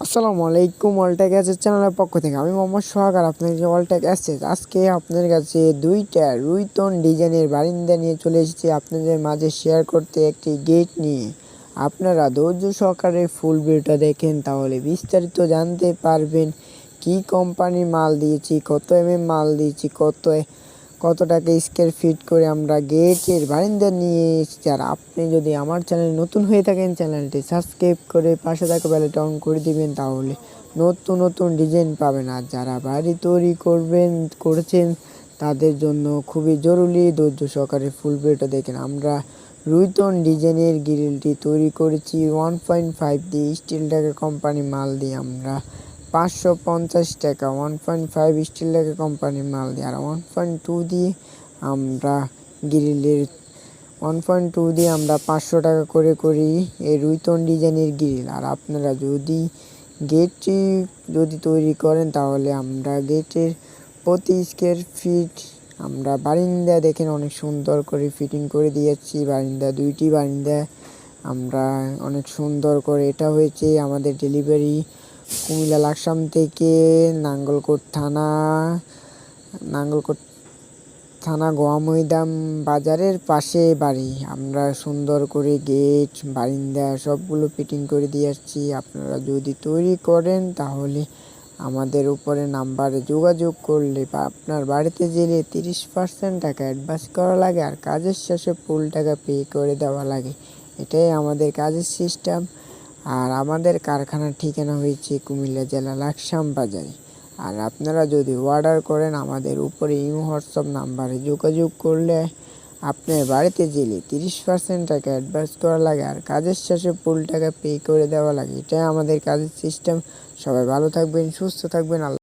আসসালামু আলাইকুম ওয়ালটেক অ্যাসেস চ্যানেলের পক্ষ থেকে। আমি মোহাম্মদ সোহাগ আর আপনাদের ওয়ালটেক অ্যাসেস আজকে আপনাদের কাছে দুইটা রুইতন ডিজাইনের বারিন্দা নিয়ে চলে এসেছি আপনাদের মাঝে শেয়ার করতে একটি গেট নিয়ে। আপনারা ধৈর্য সহকারে ফুল ভিডিওটা দেখেন, তাহলে বিস্তারিত জানতে পারবেন কি কোম্পানির মাল দিয়েছি, কত এম মাল দিয়েছি, কত কত টাকা স্কোয়ার ফিট করে আমরা গেটের বারিন্দা নিয়ে এসেছি। আর আপনি যদি আমার চ্যানেল নতুন হয়ে থাকেন, চ্যানেলটি সাবস্ক্রাইব করে পাশে থাকা বেলটা অন করে দিবেন, তাহলে নতুন নতুন ডিজাইন পাবেন। আর যারা বাড়ি তৈরি করবেন, করেছেন, তাদের জন্য খুবই জরুরি। ধৈর্য সহকারে ফুল ভিডিওটা দেখেন। আমরা রুইতন ডিজাইনের গ্রিলটি তৈরি করেছি। ওয়ান পয়েন্ট ফাইভ দিয়ে স্টিল কোম্পানি মাল দিয়ে আমরা পাঁচশো পঞ্চাশ টাকা ওয়ান পয়েন্ট ফাইভ স্টিল টাকা কোম্পানির মাল দিয়ে। আর ওয়ান পয়েন্ট টু দিয়ে আমরা গ্রিলের ওয়ান পয়েন্ট টু দিয়ে আমরা পাঁচশো টাকা করে করি এই রুইতন ডিজাইনের গ্রিল। আর আপনারা যদি গেটটি যদি তৈরি করেন, তাহলে আমরা গেটের প্রতি স্কোয়ার ফিট আমরা বারিন্দা দেখেন অনেক সুন্দর করে ফিটিং করে দিয়েছি বারিন্দা, দুইটি বারিন্দা আমরা অনেক সুন্দর করে, এটা হয়েছে আমাদের ডেলিভারি কুমিল্লা লাকসাম থেকে নাঙ্গলকোট থানা নাঙ্গলকোট থানা গোয়া মৈদাম বাজারের পাশে বাড়ি। আমরা সুন্দর করে গেট, বারিন্দা সবগুলো ফিটিং করে দিয়ে আসছি। আপনারা যদি তৈরি করেন তাহলে আমাদের উপরে নাম্বারে যোগাযোগ করলে বা আপনার বাড়িতে গেলে তিরিশ পার্সেন্ট টাকা অ্যাডভান্স করা লাগে আর কাজের শেষে ফুল টাকা পে করে দেওয়া লাগে। এটাই আমাদের কাজের সিস্টেম। আর আমাদের কারখানার ঠিকানা হয়েছে কুমিল্লা জেলা লাকসাম বাজারে। আর আপনারা যদি অর্ডার করেন, আমাদের উপরে ইউ হোয়াটসঅ্যাপ নাম্বারে যোগাযোগ করলে আপনার বাড়িতে গেলে তিরিশ পার্সেন্ট টাকা অ্যাডভান্স করা লাগে আর কাজের শেষে ফুল টাকা পে করে দেওয়া লাগে। এটাই আমাদের কাজের সিস্টেম সবাই ভালো থাকবেন, সুস্থ থাকবেন। আল্লাহ